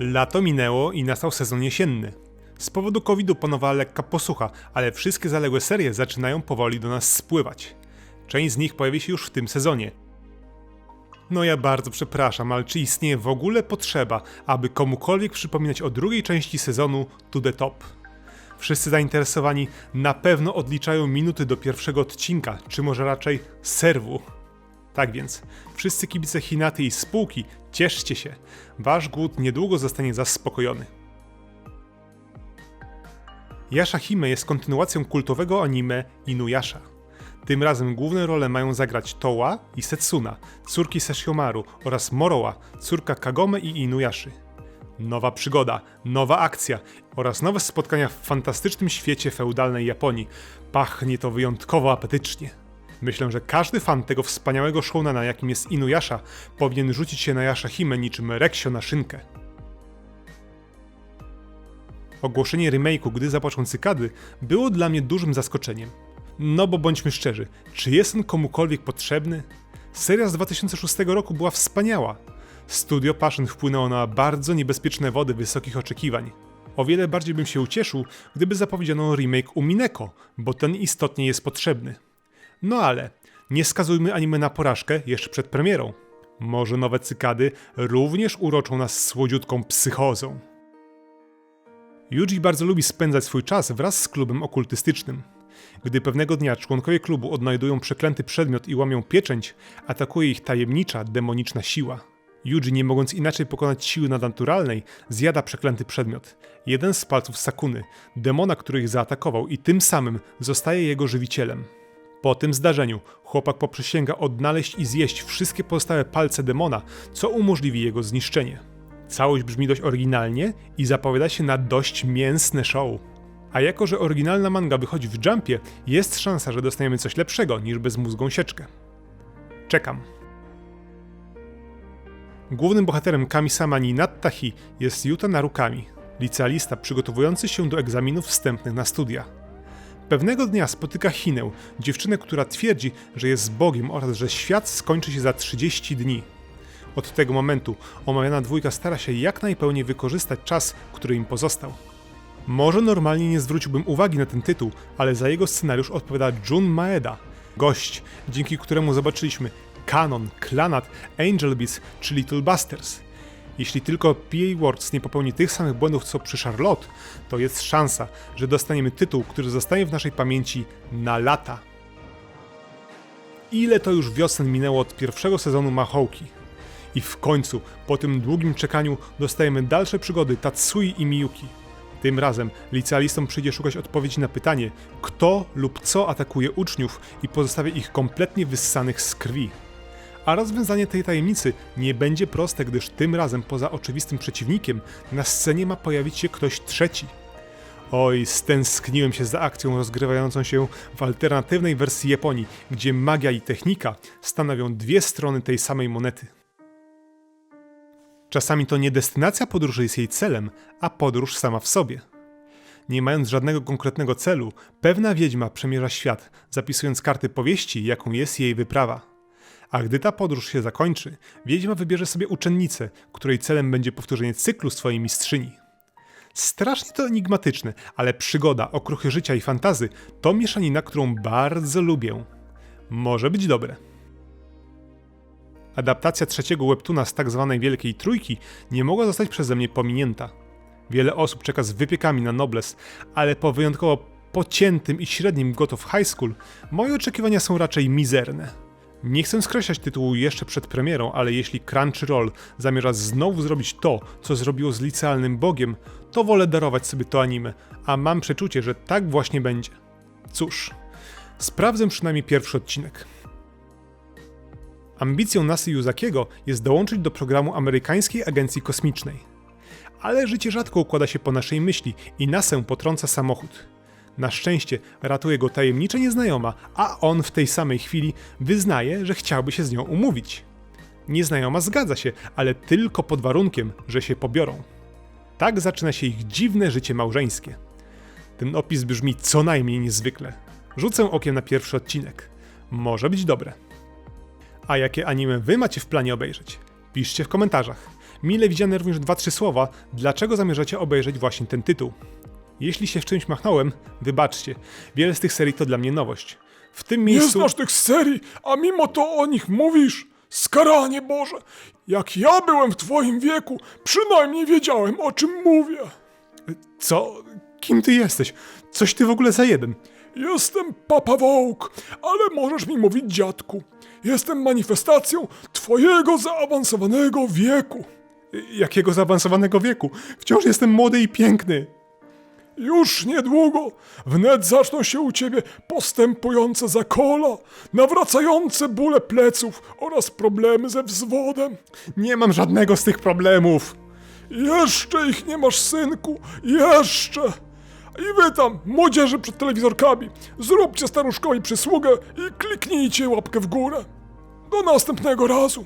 Lato minęło i nastał sezon jesienny. Z powodu COVID-u panowała lekka posłucha, ale wszystkie zaległe serie zaczynają powoli do nas spływać. Część z nich pojawi się już w tym sezonie. No ja bardzo przepraszam, ale czy istnieje w ogóle potrzeba, aby komukolwiek przypominać o drugiej części sezonu To The Top? Wszyscy zainteresowani na pewno odliczają minuty do pierwszego odcinka, czy może raczej serwu. Tak więc, wszyscy kibice Hinaty i spółki, cieszcie się. Wasz głód niedługo zostanie zaspokojony. Yasha Hime jest kontynuacją kultowego anime Inuyasha. Tym razem główne role mają zagrać Towa i Setsuna, córki Sesshomaru oraz Moroa, córka Kagome i Inuyaszy. Nowa przygoda, nowa akcja oraz nowe spotkania w fantastycznym świecie feudalnej Japonii. Pachnie to wyjątkowo apetycznie. Myślę, że każdy fan tego wspaniałego shounena, jakim jest Inuyasha, powinien rzucić się na Yasha Hime niczym Reksio na szynkę. Ogłoszenie remake'u Gdy zapłaczą cykady było dla mnie dużym zaskoczeniem. No bo bądźmy szczerzy, czy jest on komukolwiek potrzebny? Seria z 2006 roku była wspaniała. Studio Passion wpłynęło na bardzo niebezpieczne wody wysokich oczekiwań. O wiele bardziej bym się ucieszył, gdyby zapowiedziano remake u Mineko, bo ten istotnie jest potrzebny. No ale nie skazujmy anime na porażkę jeszcze przed premierą. Może nowe cykady również uroczą nas słodziutką psychozą. Yuji bardzo lubi spędzać swój czas wraz z klubem okultystycznym. Gdy pewnego dnia członkowie klubu odnajdują przeklęty przedmiot i łamią pieczęć, atakuje ich tajemnicza, demoniczna siła. Yuji, nie mogąc inaczej pokonać siły nadnaturalnej, zjada przeklęty przedmiot. Jeden z palców Sakuny, demona, który ich zaatakował i tym samym zostaje jego żywicielem. Po tym zdarzeniu chłopak poprzysięga odnaleźć i zjeść wszystkie pozostałe palce demona, co umożliwi jego zniszczenie. Całość brzmi dość oryginalnie i zapowiada się na dość mięsne show. A jako, że oryginalna manga wychodzi w Jumpie, jest szansa, że dostaniemy coś lepszego niż bezmózgą sieczkę. Czekam. Głównym bohaterem Kamisama ni Nattahi jest Yuta Narukami, licealista przygotowujący się do egzaminów wstępnych na studia. Pewnego dnia spotyka Hinę, dziewczynę, która twierdzi, że jest Bogiem oraz że świat skończy się za 30 dni. Od tego momentu omawiana dwójka stara się jak najpełniej wykorzystać czas, który im pozostał. Może normalnie nie zwróciłbym uwagi na ten tytuł, ale za jego scenariusz odpowiada Jun Maeda, gość, dzięki któremu zobaczyliśmy Canon, Clanat, Angel Beats czy Little Busters. Jeśli tylko PA Works nie popełni tych samych błędów co przy Charlotte, to jest szansa, że dostaniemy tytuł, który zostanie w naszej pamięci na lata. Ile to już wiosen minęło od pierwszego sezonu Mahołki? I w końcu, po tym długim czekaniu, dostajemy dalsze przygody Tatsui i Miyuki. Tym razem licealistom przyjdzie szukać odpowiedzi na pytanie, kto lub co atakuje uczniów i pozostawia ich kompletnie wyssanych z krwi. A rozwiązanie tej tajemnicy nie będzie proste, gdyż tym razem poza oczywistym przeciwnikiem na scenie ma pojawić się ktoś trzeci. Oj, stęskniłem się za akcją rozgrywającą się w alternatywnej wersji Japonii, gdzie magia i technika stanowią dwie strony tej samej monety. Czasami to nie destynacja podróży jest jej celem, a podróż sama w sobie. Nie mając żadnego konkretnego celu, pewna wiedźma przemierza świat, zapisując karty powieści, jaką jest jej wyprawa. A gdy ta podróż się zakończy, wiedźma wybierze sobie uczennicę, której celem będzie powtórzenie cyklu swojej mistrzyni. Strasznie to enigmatyczne, ale przygoda, okruchy życia i fantazy to mieszanina, którą bardzo lubię. Może być dobre. Adaptacja trzeciego webtuna z tak zwanej Wielkiej Trójki nie mogła zostać przeze mnie pominięta. Wiele osób czeka z wypiekami na Nobles, ale po wyjątkowo pociętym i średnim God of High School moje oczekiwania są raczej mizerne. Nie chcę skreślać tytułu jeszcze przed premierą, ale jeśli Crunchyroll zamierza znowu zrobić to, co zrobiło z licealnym bogiem, to wolę darować sobie to anime, a mam przeczucie, że tak właśnie będzie. Cóż, sprawdzę przynajmniej pierwszy odcinek. Ambicją Nasy Yuzakiego jest dołączyć do programu amerykańskiej agencji kosmicznej. Ale życie rzadko układa się po naszej myśli i Nasę potrąca samochód. Na szczęście ratuje go tajemnicza nieznajoma, a on w tej samej chwili wyznaje, że chciałby się z nią umówić. Nieznajoma zgadza się, ale tylko pod warunkiem, że się pobiorą. Tak zaczyna się ich dziwne życie małżeńskie. Ten opis brzmi co najmniej niezwykle. Rzucę okiem na pierwszy odcinek. Może być dobre. A jakie anime wy macie w planie obejrzeć? Piszcie w komentarzach. Mile widziane również dwa, trzy słowa, dlaczego zamierzacie obejrzeć właśnie ten tytuł. Jeśli się w czymś machnąłem, wybaczcie, wiele z tych serii to dla mnie nowość. W tym Nie miejscu... znasz tych serii, a mimo to o nich mówisz? Skaranie Boże! Jak ja byłem w twoim wieku, przynajmniej wiedziałem o czym mówię. Co? Kim ty jesteś? Coś ty w ogóle za jeden? Jestem Papa Wołk, ale możesz mi mówić dziadku. Jestem manifestacją twojego zaawansowanego wieku. Jakiego zaawansowanego wieku? Wciąż jestem młody i piękny. Już niedługo wnet zaczną się u ciebie postępujące zakola, nawracające bóle pleców oraz problemy ze wzwodem. Nie mam żadnego z tych problemów. Jeszcze ich nie masz, synku, jeszcze! I wy tam, młodzieży przed telewizorkami, zróbcie staruszkowi przysługę i kliknijcie łapkę w górę. Do następnego razu.